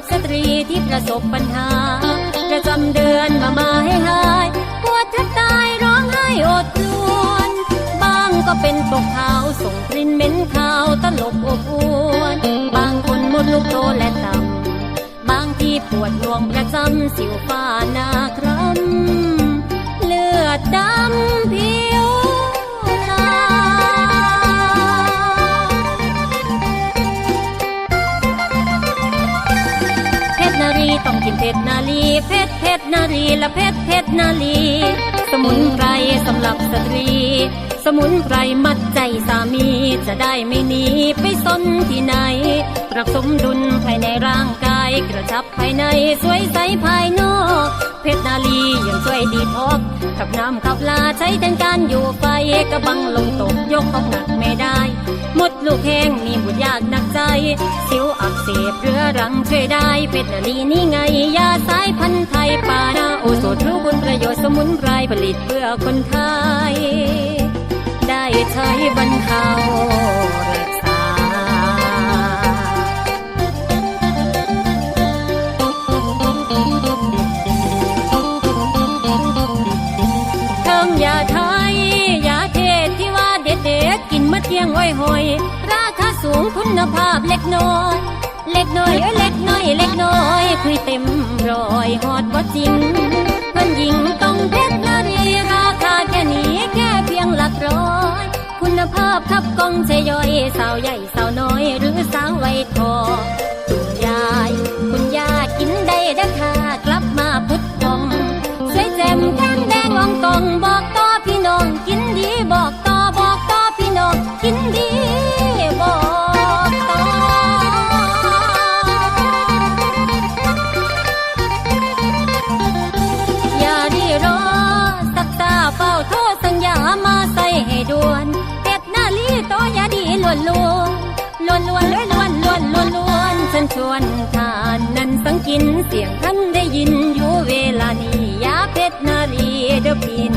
บสตรีที่ประสบปัญหา ประจำเดือนมามาให้หายปวดแทบตายร้องไห้อดครวญบางก็เป็นตกขาวส่งกลิ่นเหม็นขาวตลบอบอวน บางคนมดลูกโตและต่ำบางที่ปวดหน่วงประจำสิวฟ้านาคล้ำเลือดดำผิ ต้องกินเพชรนาลีเพชรเพชรนารีและเพชรเพชรนาลี สมุนไพรสำหรับสตรี สมุนไพรมัดใจสามีจะได้ไม่หนีไปซนที่ไหนปรับสมดุลภายในร่างกาย กระชับภายในสวยใสภายนอก เพชรนาลียังช่วยดีท็อกซ์กับน้ำขับลาใช้แทนการอยู่ไฟกระบังลงตกยกของหนักไม่ได้ มดลูกแห้งมีบุญยากหนักใจ สิวอักเสบเรื้อรังช่วยได้เป็ดนาลีนี่ไง ยาสายพันธุ์ไทยปานาโอสถรู้คุณประโยชน์สมุนไพรผลิตเพื่อคนไทย ได้ใช้บรรเทา อยหอยราคาสูงคุณภาพเล็กน้อย เล็กน้อยเอ้ยเล็กน้อยเล็กน้อย คุยเต็มรอยฮอดบ่จริงเพิ่นหญิงต้องเพชรนารีราคาแค่นี้แค่เพียงหลักร้อย คุณภาพขับกองใช่ย่อยสาวใหญ่สาวน้อยหรือสาวไวยทองคุณยาย คุณยากินได้เด้อค่ะก อย่าดีรอ สักตาเฝ้าโทษสัญญามาใส่ให้ด่วนเอ็ดหน้าลีต่ออย่าดีล้วนล้วนล้วนล้วนล้ล้วนล้วนล้วนล้วนฉันชวนทานนันสังกินเสียงท่านได้ยินอยู่เวลานี้ยาเพชรนาลีเดอพี